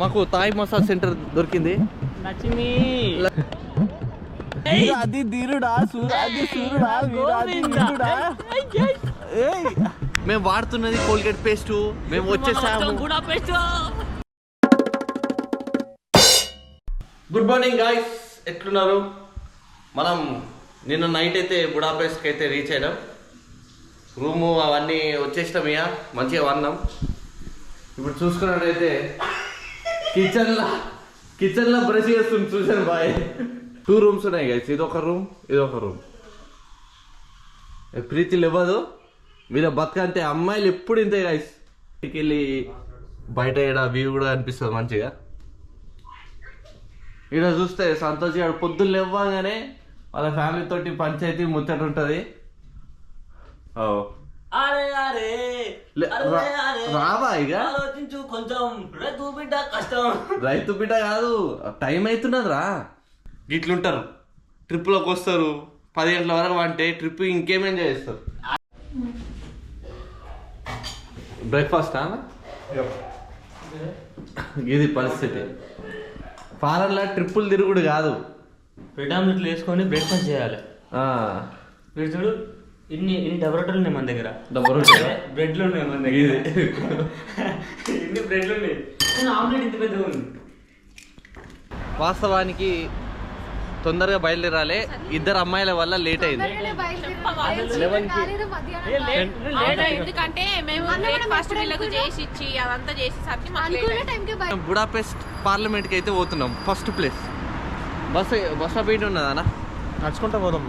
మాకు Thai massage centre దొరికింది. అది ధీరుడా వీరాది వీరుడా. మేము వాడుతున్నది కోల్గేట్ పేస్ట్. మేము వచ్చేసాము. గుడ్ మార్నింగ్ గాయ్స్ ఎట్లున్నారు? మనం నిన్న నైట్ అయితే బుడాపేస్ట్కి అయితే రీచ్ అయినాం. రూము అవన్నీ వచ్చేసినాం ఇక. మంచిగా వన్నాం ఇప్పుడు చూసుకున్నట్టయితే కిచెన్లో కిచెన్లో బ్రష్ చేస్తుంది చూసాను బాయ్. టూ రూమ్స్ ఉన్నాయి గైస్ ఇది ఒక రూమ్ ఇది ఒక రూమ్ ప్రీతిలు ఇవ్వదు మీరు బతకంటే అమ్మాయిలు ఎప్పుడు ఇంతే గైస్ ఇంటికి వెళ్ళి బయట ఈడ వ్యూ కూడా అనిపిస్తుంది మంచిగా. ఇక్కడ చూస్తే సంతోష్ గారు పొద్దున్న లేవగానే వాళ్ళ ఫ్యామిలీతోటి పంచాయతీ ముచ్చట ఉంటుంది. ఓ. అరే అరే. లే- అరే, రా- అరే. రావా ఇక? ఆలోచించు కొంచెం రైతు బిడ్డ కష్టం. రైతు బిడ్డ కాదు టైం అవుతున్నది రా ఇట్లుంటారు ట్రిప్లోకి వస్తారు. పది గంటల వరకు అంటే ట్రిప్ ఇంకేమేం చేస్తారు? బ్రేక్ఫాస్ట్? ఇది పరిస్థితి. ఫారెన్లో ట్రిప్పులు తిరుగుడు కాదు. బ్రెడ్ ఆమ్లెట్లు వేసుకొని బ్రేక్ఫాస్ట్ చేయాలి. వీడు చూడు ఇన్ని ఇన్ని రొట్టెలు ఉన్నాయి మన దగ్గర. డబ్బు? బ్రెడ్లు ఉన్నాయి మన దగ్గర. ఇన్ని బ్రెడ్లు ఉన్నాయి. కానీ ఆమ్లెట్ ఇంత పెద్దగా ఉంది. వాస్తవానికి తొందరగా బయలుదేరాలి. ఇద్దరు అమ్మాయిల వల్ల లేట్ అయింది. ఎందుకంటే మేము వీళ్ళకు చేసి ఇచ్చి అదంతా మాకు బుడాపెస్ట్ పార్లమెంట్కి అయితే పోతున్నాం. First place. Bus bus stop ఏంటి ఉన్నదా అన్న? నడుచుకుంటా పోదాం.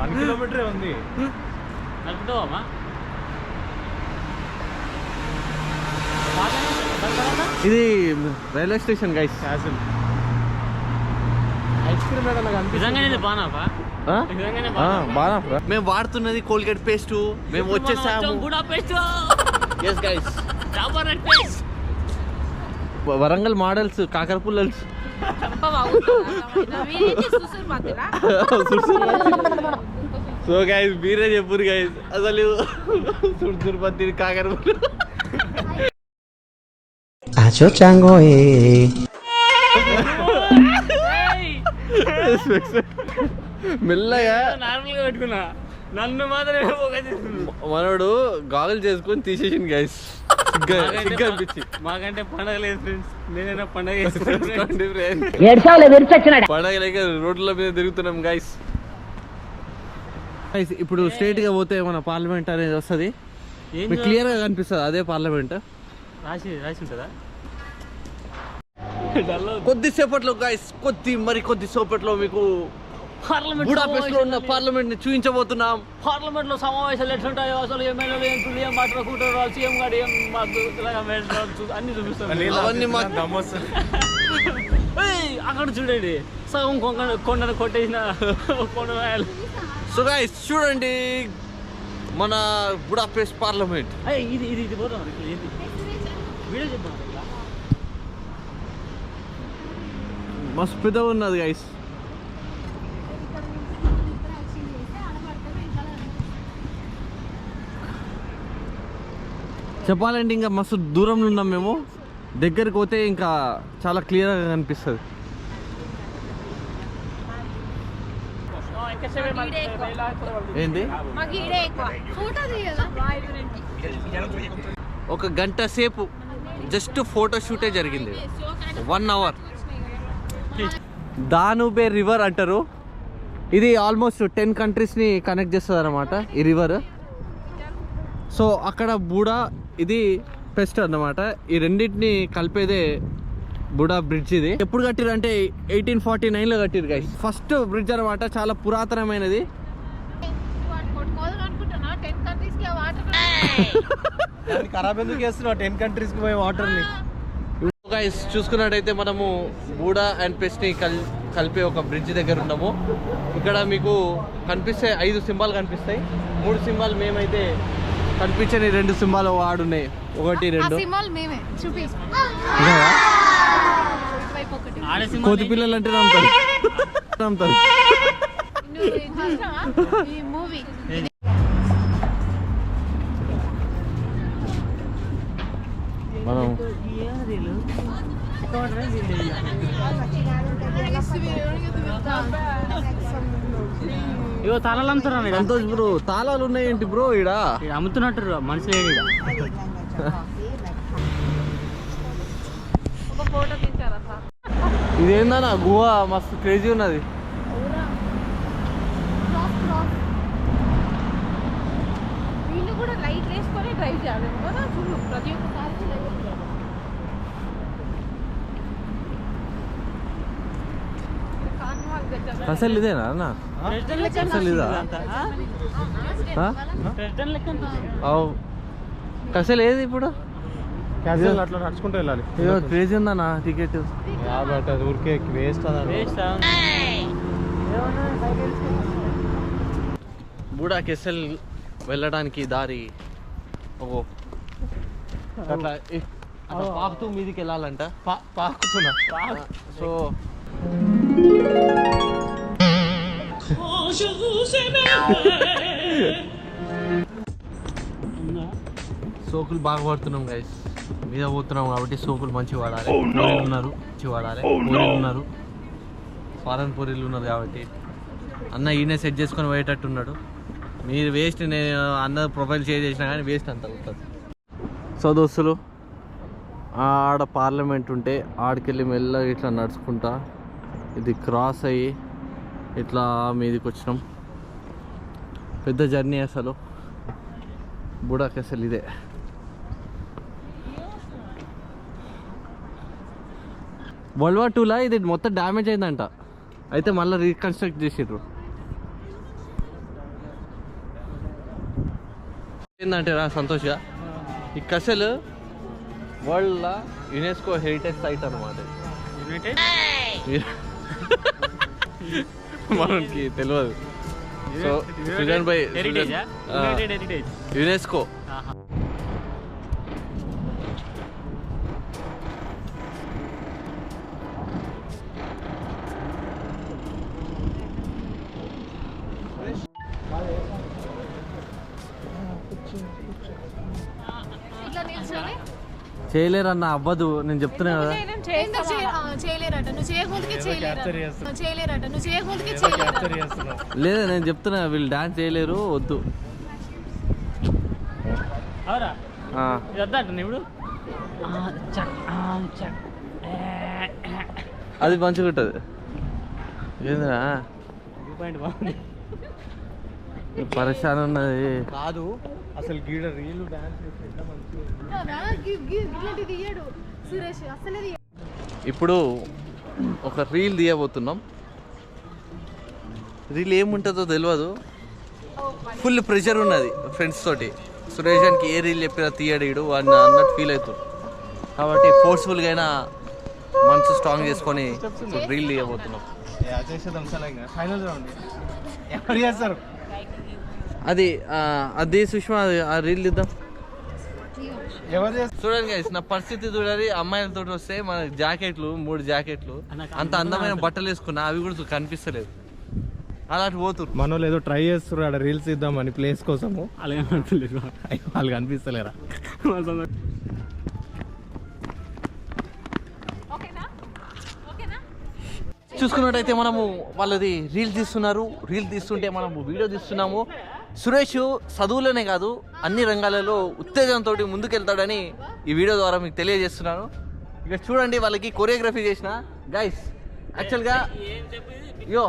వన్ కిలోమీటరే ఉంది. నడుపుతావమ్మా? ఇది railway station guys castle ice cream నిజంగానే బానాపా మేము వాడుతున్నది కోల్గేట్ పేస్ట్. మేము వచ్చేసాము yes guys red paste Warangal models కాకర సో గైస్ మీరే చెప్పురు గైస్ అసలు సుర్దుర్పతి కాకర పుల్ల Acho chango eh. మెల్లగా. నార్మల్గా పెట్టుకున్నా. నన్ను మాత్రమే మనోడు గాగులు చేసుకొని తీసేసింది గైస్ అనిపించి. మాకంటే పండగ లేదు ఫ్రెండ్స్ నేనైనా పండగ చేసుకుంటాను లేక రోడ్ల మీద తిరుగుతున్నాం గైస్ గైస్ ఇప్పుడు స్ట్రైట్గా పోతే మన పార్లమెంట్ అనేది వస్తుంది. క్లియర్గా కనిపిస్తుంది అదే పార్లమెంట్ రాసి రాసి ఉంటుందా? కొద్దిసేపట్లో గైస్ కొద్ది మరి కొద్ది సేపట్లో మీకు పార్లమెంట్ బుడాపెస్ట్లో ఉన్న పార్లమెంట్ని చూపించబోతున్నాం పార్లమెంట్లో సమావేశాలు ఎట్లుంటాయో అసలు ఎమ్మెల్యేలు ఎంపీలు ఏం మాట్లాడుకుంటారో సీఎం గారు ఏం మాకు ఇలాగ మెడలు చూ- అన్ని చూపిస్తాం. అవన్నీ మా- దమ్మొస్తుంది ఏయ్, అక్కడ చూడండి. సగం కొండ కొండను కొట్టేసిన కొండరాయలు. సో గైస్ చూడండి మన బుడాపెస్ట్ పార్లమెంట్. అయ్యి ఇది ఇది ఇది పోతాం వీడియో చెప్పాను మస్తు పెద్ద ఉన్నది గైస్ చెప్పాలంటే ఇంకా మస్తు దూరంలో ఉన్నాం మేము. దగ్గరికి పోతే ఇంకా చాలా క్లియర్గా కనిపిస్తుంది. ఏంది? ఒక గంట సేపు జస్ట్ ఫోటో షూటే జరిగింది. One hour. దానుబే రివర్ అంటారు. ఇది ఆల్మోస్ట్ టెన్ కంట్రీస్ని కనెక్ట్ చేస్తుంది అనమాట ఈ రివర్. సో అక్కడ బూడా ఇది పెస్ట్ అన్నమాట. ఈ రెండింటిని కలిపేదే బుడా బ్రిడ్జ్ ఇది. ఎప్పుడు కట్టిరు అంటే ఎయిటీన్ ఫార్టీ నైన్లో కట్టిరు గైస్ ఫస్ట్ బ్రిడ్జ్ అనమాట చాలా పురాతనమైనది. టెన్ ఖరాబ్ ఎందుకు చేస్తున్నావు? పోయి గైస్ చూసుకున్నట్టయితే మనము బూడా అండ్ పెస్ట్ని కల్ కలిపే ఒక బ్రిడ్జ్ దగ్గర ఉన్నాము. ఇక్కడ మీకు కనిపిస్తే ఐదు సింబాల్ కనిపిస్తాయి. మూడు సింబాల్ మేమైతే కనిపించని రెండు సింబాల్ వాడున్నాయి ఒకటి రెండు. కోతి పిల్లలు అంటే నమ్ముతారు. నమ్ముతారు. నువ్వు ఇగో తాళాలు అమ్ముతున్నారు సంతోష్ బ్రో తాళాలు ఉన్నాయేంటి బ్రో ఈడ అమ్ముతున్నట్టు మనిషి లేడు ఈడ. ఒక ఫోటో తీసారా సార్ ఇదేందన్నా గుహ? మస్తు క్రేజీ ఉన్నది. వీళ్ళు కూడా లైట్ వేసుకొని డ్రైవ్ చేయాలి. కదా చూడు ప్రతి ఒక్క కారు అసలు ఇదేనా అన్న? అసలు ఇదా? అవు. అసలు ఏది ఇప్పుడు? క్యాజువల్ అట్లా నడుచుకుంటూ వెళ్ళాలి. ఏదో క్రేజీ ఉందన్నా టికెట్. కాబట్టి అది ఊరికే వేస్ట్? బూడా కెసెల్ వెళ్ళడానికి దారి ఓ. అట్లా పాకుతూ మీదికి వెళ్ళాలంట. పాకుతున్నా. సో సోకులు బాగా పడుతున్నాం గైస్ మీద పోతున్నాం కాబట్టి సోకులు మంచిగా వాడాలి. పూరీలు ఉన్నారు మంచిగా వాడాలి. పూరీలు ఉన్నారు. ఫారెన్ పూరీలు ఉన్నారు కాబట్టి. అన్న ఈయన సెట్ చేసుకొని పోయేటట్టు ఉన్నాడు. మీరు వేస్ట్ నేను అన్న ప్రొఫైల్ షేర్ చేసినా కానీ వేస్ట్ అంత అవుతుంది. సో దోస్తులు ఆడ పార్లమెంట్ ఉంటే ఆడికెళ్ళి మెల్లగా ఇట్లా నడుచుకుంటా. ఇది క్రాస్ అయ్యి ఇట్లా మీదికి వచ్చినాం పెద్ద జర్నీ అసలు. బుడాకి అసలు ఇదే. వరల్డ్ వార్ టూలా? ఇది మొత్తం డ్యామేజ్ అయిందంట. అయితే మళ్ళీ రీకన్స్ట్రక్ట్ చేసిర్రు. ఏంటంటే రా సంతోష్గా ఈ కసలు వరల్డ్లో యునెస్కో హెరిటేజ్ సైట్ అనమాట మనకి తెలియదు సో సుజన్ Heritage. యునెస్కో చేయలేరన్న అవ్వదు నేను చెప్తున్నా కదా. ఎందుకు చేయ- ఆ, చేయలేరట. నువ్వు చేయకూడదుకే చేయలేరట. నువ్వు చేయలేరట. నువ్వు చేయకూడదుకే చేయలేరట. లేదా నేను చెప్తున్నా వీళ్ళు డాన్స్ చేయలేరు వద్దు. ఇప్పుడు. అది మంచిగా ఉంటుంది ఏందిరా? ఈ పాయింట్ బాగుంది. పరేషాన్ ఉన్నది. కాదు. అసలు గీడ రీలు డాన్స్ చేసి ఎంత మంచిగా ఉంది. ఇట్లాంటిది తీయడు సురేష్ అసలే తీయడు. ఇప్పుడు ఒక రీల్ తీయబోతున్నాం. రీల్ ఏముంటుందో తెలియదు ఫుల్ ప్రెషర్ ఉన్నది ఫ్రెండ్స్ తోటి. సురేష్ గారికి ఏ రీల్ చెప్పినా తీయడీడు వాడిని అన్నట్టు ఫీల్ అవుతుంది కాబట్టి ఫోర్స్ఫుల్గా అయినా మనసు స్ట్రాంగ్ చేసుకొని రీల్ తీయబోతున్నాం. ఫైనల్ రౌండ్ ఎవరు చేస్తారు? అది అది సుష్మా అది ఆ రీల్ చేస్తారు? చూడండి నా పరిస్థితి చూడాలి అమ్మాయిలతో వస్తే మన జాకెట్లు మూడు జాకెట్లు అంత అందమైన బట్టలు వేసుకున్నా అవి కూడా కనిపిస్తలేదు అలాంటి పోతురు మన వాళ్ళు ఏదో ట్రై చేస్తారు ఆడ రీల్స్ ఇద్దామని ప్లేస్ కోసము. వాళ్ళు కనిపిస్తలేరా. ఓకేనా ఓకేనా చూసుకున్నట్టయితే మనము వాళ్ళది రీల్ తీస్తున్నారు. రీల్ తీస్తుంటే మనము వీడియో తీస్తున్నాము. సురేష్ చదువులోనే కాదు అన్ని రంగాలలో ఉత్తేజంతో ముందుకెళ్తాడని ఈ వీడియో ద్వారా మీకు తెలియజేస్తున్నాను. ఇక చూడండి వాళ్ళకి కొరియోగ్రఫీ చేసిన గైస్ యాక్చువల్గా yo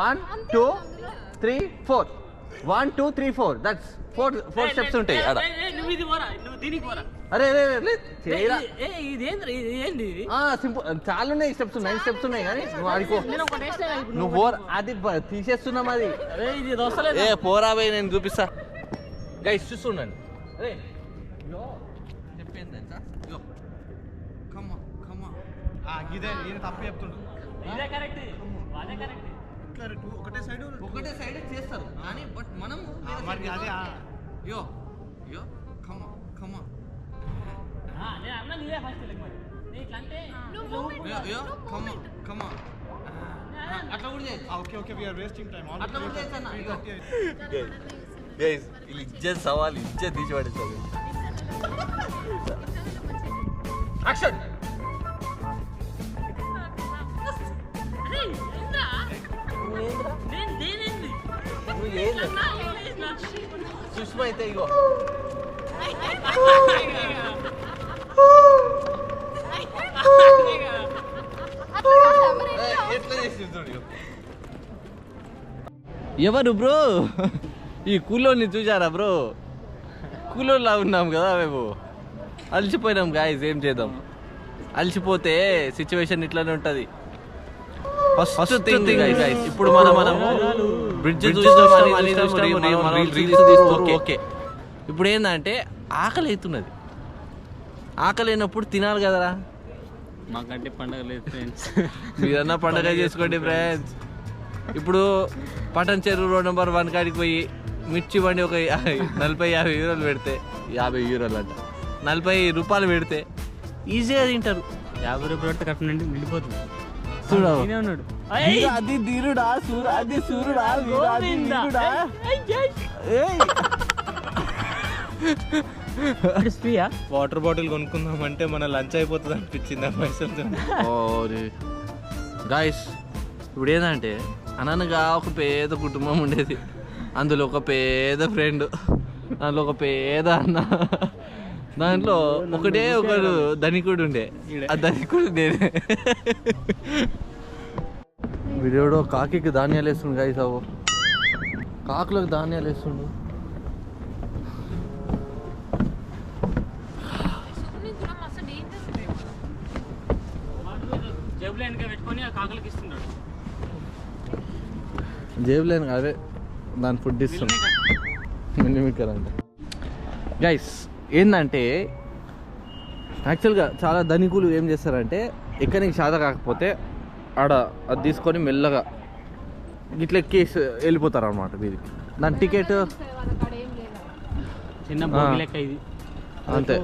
one two three four one two three four that's four four steps ఉంటాయి. అక్కడ అరే అరే అరే, లేదు, చేయరా. ఏ ఇది ఏంది ఇది ఏంది ఇది? సింపుల్ చాలా ఉన్నాయి స్టెప్స్ నైన్ స్టెప్స్ ఉన్నాయి కానీ నువ్వు ఆడుకో. నువ్వు పోర్ అది తీసేస్తున్నాం అది అరే ఇది దోస్తలేదు ఏ పోరా పోయి నేను చూపిస్తా. గైస్ చూస్తుండండి. అరే యో కమ్మ కమ్మ ఇదే ఈయన తప్పు చెప్తుండు. ఇదే కరెక్ట్. అదే కరెక్ట్. ఒకటే సైడ్ ఒకటే సైడ్ చేస్తారు కానీ బట్ మనం మరి అదే ఆ. యో యో కమ్మ కమ్మ నేను అన్న నీదే ఫస్ట్ మరి నేను ఇట్లా అంటే యో యో కమ్మ కమ్మ అట్లా కూడా చేయొచ్చు okay okay we're wasting time అట్లా కూడా చేయొచ్చు అన్న ఇగో గైస్ వీళ్ళు ఇజ్జత్ సవాల్ ఇజ్జత్ తీసి పడేస్తుంది యాక్షన్ సుష్మ అయితే ఇగో ఎట్లా చేసి చూడు ఎవరు బ్రో? ఈ కూలోని చూసారా బ్రో? కూలోలా ఉన్నాం కదా మేము. అలసిపోయినాం గాయస్ ఏం చేద్దాం? అలసిపోతే సిచ్యువేషన్ ఇట్లానే ఉంటది. ఫస్ట్ థింగ్ గైస్ ఇప్పుడు మనం బ్రిడ్జ్ ఓకే ఇప్పుడు ఏంటంటే ఆకలి అవుతున్నది ఆకలి అయినప్పుడు తినాలి కదరా. మాకంటే పండగ లేదు ఫ్రెండ్స్ మీరన్నా పండగ చేసుకోండి ఫ్రెండ్స్ ఇప్పుడు పటన్ చెరువు రోడ్ నెంబర్ వన్ కాడికి పోయి మిర్చి బండి ఒక నలభై యాభై యూరోలు పెడితే యాభై యూరోలు అంట. నలభై రూపాయలు పెడితే ఈజీగా తింటారు. యాభై రూపాయలు పెడితే కట్ట నుండి నిండిపోతుంది. చూడు ఈయనే ఉన్నాడు. అది ధీరుడా సూరు అది సూరుడా వీరు అది ధీరుడా వాటర్ బాటిల్ కొనుక్కుందామంటే మన లంచ్ అయిపోతుంది అనిపించింది ఆ పైసలతో. గాయస్ ఇప్పుడు ఏంటంటే అననగా ఒక పేద కుటుంబం ఉండేది. అందులో ఒక పేద ఫ్రెండ్ దాంట్లో ఒక పేద అన్న. దాంట్లో ఒకటే ఒకడు ధనికుడు ఉండే. ఆ ధనికుడు నేనే. వీడియోడు కాకి ధాన్యాలు వేస్తుండు గాయస్ అవు కాకులకు ధాన్యాలు వేస్తుండు. జేబులో వెనక పెట్టుకొని ఆ కాకులకి ఇస్తున్నాడు. జేబులేను అదే దాని ఫుడ్ ఇస్తుంది మిల్లిమిక్కర్ అంటే. గైస్ ఏంటంటే యాక్చువల్గా చాలా ధనికులు ఏం చేస్తారంటే ఎక్కడికి శాత కాకపోతే ఆడ అది తీసుకొని మెల్లగా ఇట్లా ఎక్కేసి వెళ్ళిపోతారు అనమాట వీరికి దాని టికెట్ చిన్న అంతే.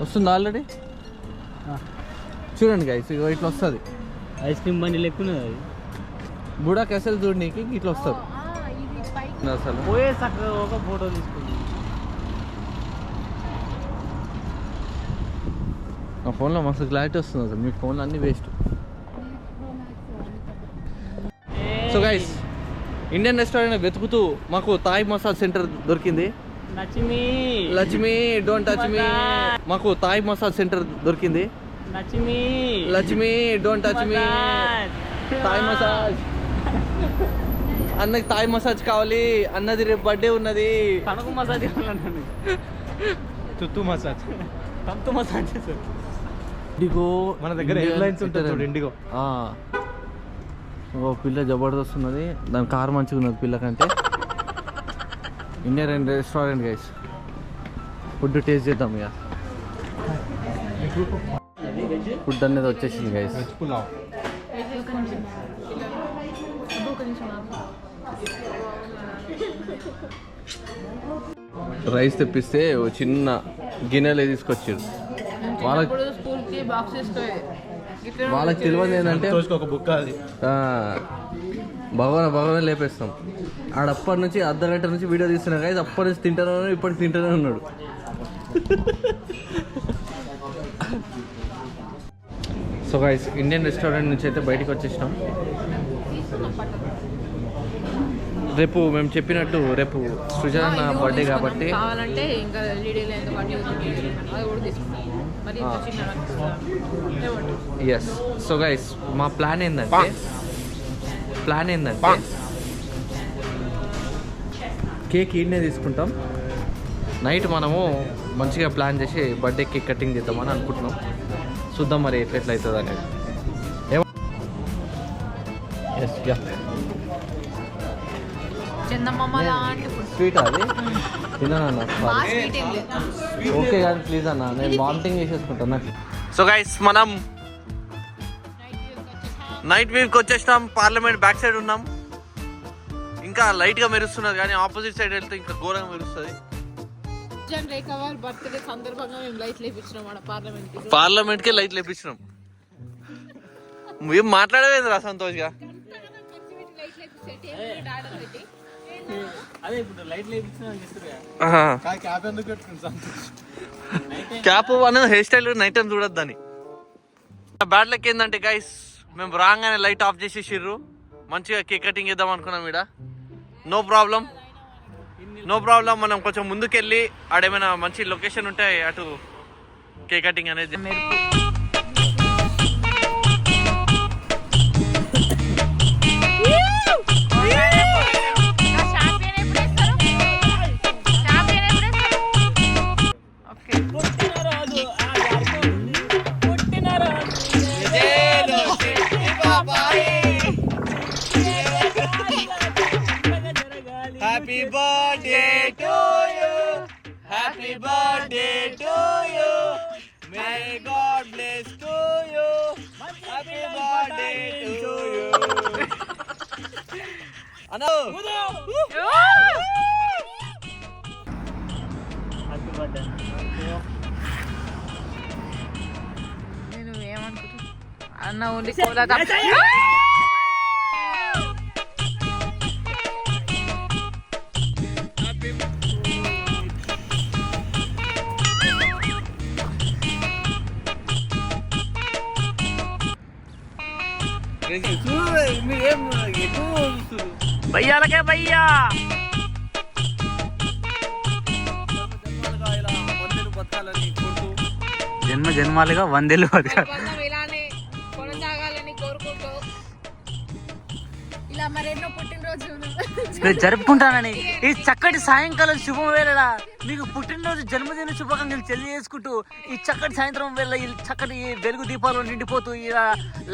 వస్తుంది ఆల్రెడీ చూడండి గైస్ ఇగో ఇట్లా వస్తుంది. ఐస్ క్రీమ్ బండి లెక్క ఉన్నది అది బుడా కెసలు చూడనీకి ఇట్లా వస్తుంది. అసలు. పోయే చక్కగా ఒక ఫోటో తీసుకుంది. నా ఫోన్లో మస్తు క్లారిటీ వస్తుంది అసలు మీ ఫోన్లో అన్ని waste so guys Indian restaurant వెతుకుతూ మాకు థాయ్ మసాజ్ సెంటర్ దొరికింది. నచ్చిమి లక్ష్మి డోంట్ టచ్ మీ మాకు థాయ్ మసాజ్ సెంటర్ దొరికింది. నచ్చిమి Lakshmi don't touch me Thai massage అన్నకి థాయ్ మసాజ్ కావాలి. అన్నది రేపు బర్త్డే ఉన్నది. తనకు మసాజ్ ఇవ్వాలన్నాను తుత్తు మసాజ్ తంతు మసాజ్ చేశారు. ఇండిగో మన దగ్గర ఎయిర్లైన్స్ ఉంటుంది చూడు ఇండిగో. ఆ. ఓ పిల్ల జబర్దస్త్ ఉన్నది. దాని కార్ మంచిగా ఉన్నది పిల్ల కంటే Indian restaurant guys food taste చేద్దాం ఇక. ఫుడ్ అనేది వచ్చేసింది గైస్ రైస్ తెప్పిస్తే చిన్న గిన్నెలు తీసుకొచ్చారు. వాళ్ళకి వాళ్ళకి తెలియదు ఏంటంటే ఒక బుక్ అది. భగవాన్ భగవాన్ లేపేస్తాం. ఆడప్పటి నుంచి అర్ధ గంట నుంచి వీడియో తీస్తున్నా కానీ అప్పటి నుంచి తింటానే ఇప్పటికి తింటానే ఉన్నాడు. సో గైస్ ఇండియన్ రెస్టారెంట్ నుంచి అయితే బయటికి వచ్చేసినాం. రేపు మేము చెప్పినట్టు రేపు సృజన బర్త్డే కాబట్టి కావాలంటే ఇంకా ఎస్ సో గైస్ మా ప్లాన్ ఏంటంటే ప్లాన్ ఏంటంటే కేక్ ఈడనే తీసుకుంటాం. నైట్ మనము మంచిగా ప్లాన్ చేసి బర్త్డే కేక్ కటింగ్ చేద్దామని అనుకుంటున్నాం. చూద్దాం మరి ఎట్లా ఎట్లా అవుతుంది అనేది ఎస్ యా చందమామ లాంటి ఫుడ్ స్వీట్ అది. ఓకే కానీ ప్లీజ్ అన్న నేను వామిటింగ్ చేసేసుకుంటాను సో గైస్ మనం నైట్ వ్యూకి వచ్చేసినాం పార్లమెంట్ బ్యాక్ సైడ్ ఉన్నాం. ఇంకా లైట్గా మెరుస్తున్నది కానీ ఆపోజిట్ సైడ్ వెళ్తే ఇంకా ఘోరంగా మెరుస్తుంది. జన్ రేఖ వారి బర్త్డే సందర్భంగా మేము లైట్లు వేపించినాం మన పార్లమెంట్కి. పార్లమెంట్కే లైట్లు వేపించినాం ఏం మాట్లాడలేదు రా వేయించిన చేస్తారు క్యాప్ ఎందుకు పెట్టుకుంది సంతోష్? క్యాప్ అనేది హెయిర్ స్టైల్ నైట్ టైం చూడొద్దని. బ్యాడ్ లక్ ఏంటంటే గైస్ మేము రాగానే లైట్ ఆఫ్ చేసేసిర్రు. మంచిగా కేక్ కటింగ్ చేద్దాం అనుకున్నాం ఈడ. నో ప్రాబ్లం నో ప్రాబ్లం మనం కొంచెం ముందుకెళ్ళి ఆడేమైనా మంచి లొకేషన్ ఉంటే అటు కేక్ కటింగ్ అనేది నేను ఏమనుకుంటున్నా? అన్న ఓన్లీ కోలా భయ్యాలకే భయ్యా జన్మ జన్మాలుగా వందేళ్ళు బతకాలి. నేను జరుపుకుంటానని. ఈ చక్కటి సాయంకాలం శుభం వేళ మీకు పుట్టినరోజు జన్మదిన శుభాకాంక్షలు తెలియజేసుకుంటూ ఈ చక్కటి సాయంత్రం వేళ ఈ చక్కటి వెలుగు దీపాలు నిండిపోతూ ఈ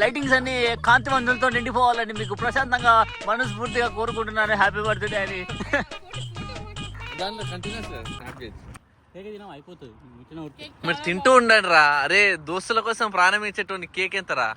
లైటింగ్స్ అన్ని కాంతి మందులతో నిండిపోవాలని మీకు ప్రశాంతంగా మనస్ఫూర్తిగా కోరుకుంటున్నాను. హ్యాపీ బర్త్డే అని దాంట్లో కంటిన్యూస్. మీరు తింటూ ఉండండి రా అరే దోస్తుల కోసం ప్రాణం ఇచ్చేటువంటి కేక్ ఎంతరా?